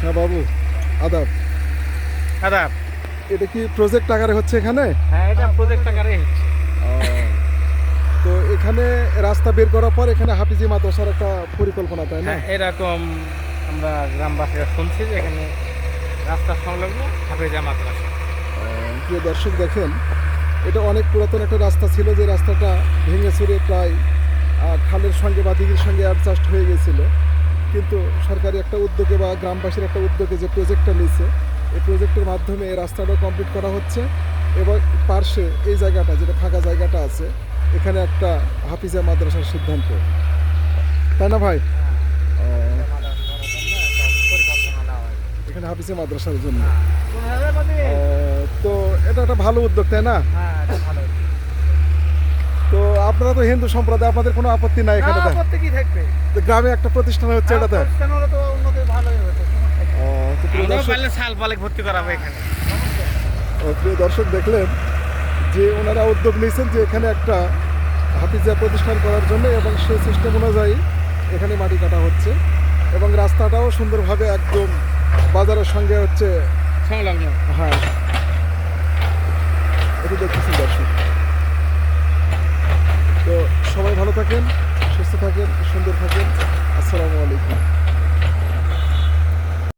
হ্যাঁ বাবু আদাব। আদাব। এটা কি প্রজেক্ট আকারে হচ্ছে এখানে? হ্যাঁ এটা প্রজেক্ট আকারে হচ্ছে। তো এখানে রাস্তা বের করার পর এখানে হাফিজি মাদ্রাসার একটা পরিকল্পনা তাই না? হ্যাঁ এরকম আমরা গ্রামবাসীরা শুনছি যে এখানে রাস্তা সংলগ্ন হাফেজা মাদ্রাসা। প্রিয় দর্শক দেখেন এটা অনেক পুরাতন একটা রাস্তা ছিল যে রাস্তাটা ভেঙে চুরে প্রায় খালের সঙ্গে বা দিঘির সঙ্গে অ্যাডজাস্ট হয়ে গেছিল। কিন্তু সরকারি একটা উদ্যোগে বা গ্রামবাসীর একটা উদ্যোগে যে প্রজেক্টটা নিয়েছে এই প্রজেক্টের মাধ্যমে এই রাস্তাটা কমপ্লিট করা হচ্ছে এবং পার্শ্বে এই জায়গাটা যেটা ফাঁকা জায়গাটা আছে এখানে একটা হাফিজা মাদ্রাসার সিদ্ধান্ত। তাই না ভাই? এখানে হাফিজা মাদ্রাসার জন্য। তো এটা একটা ভালো উদ্যোগ তাই না? হ্যাঁ। আপনারা তো হিন্দু সম্প্রদায় আপনাদের কোনো আপত্তি নাই এখানে আপত্তি কি থাকবে? তো গ্রামে একটা প্রতিষ্ঠান হচ্ছে এটাতে? প্রতিষ্ঠান হলে তো উন্নতি ভালোই হতো ভর্তি করাবো এখানে। প্রিয় দর্শক দেখলেন যে ওনারা উদ্যোগ নিয়েছেন যে এখানে একটা হাফিজা প্রতিষ্ঠান করার জন্য এবং সেই সিস্টেম অনুযায়ী এখানে মাটি কাটা হচ্ছে এবং রাস্তাটাও সুন্দরভাবে একদম বাজারের সঙ্গে হচ্ছে হ্যাঁ থাকেন সুস্থ থাকেন সুন্দর থাকেন। আসসালামু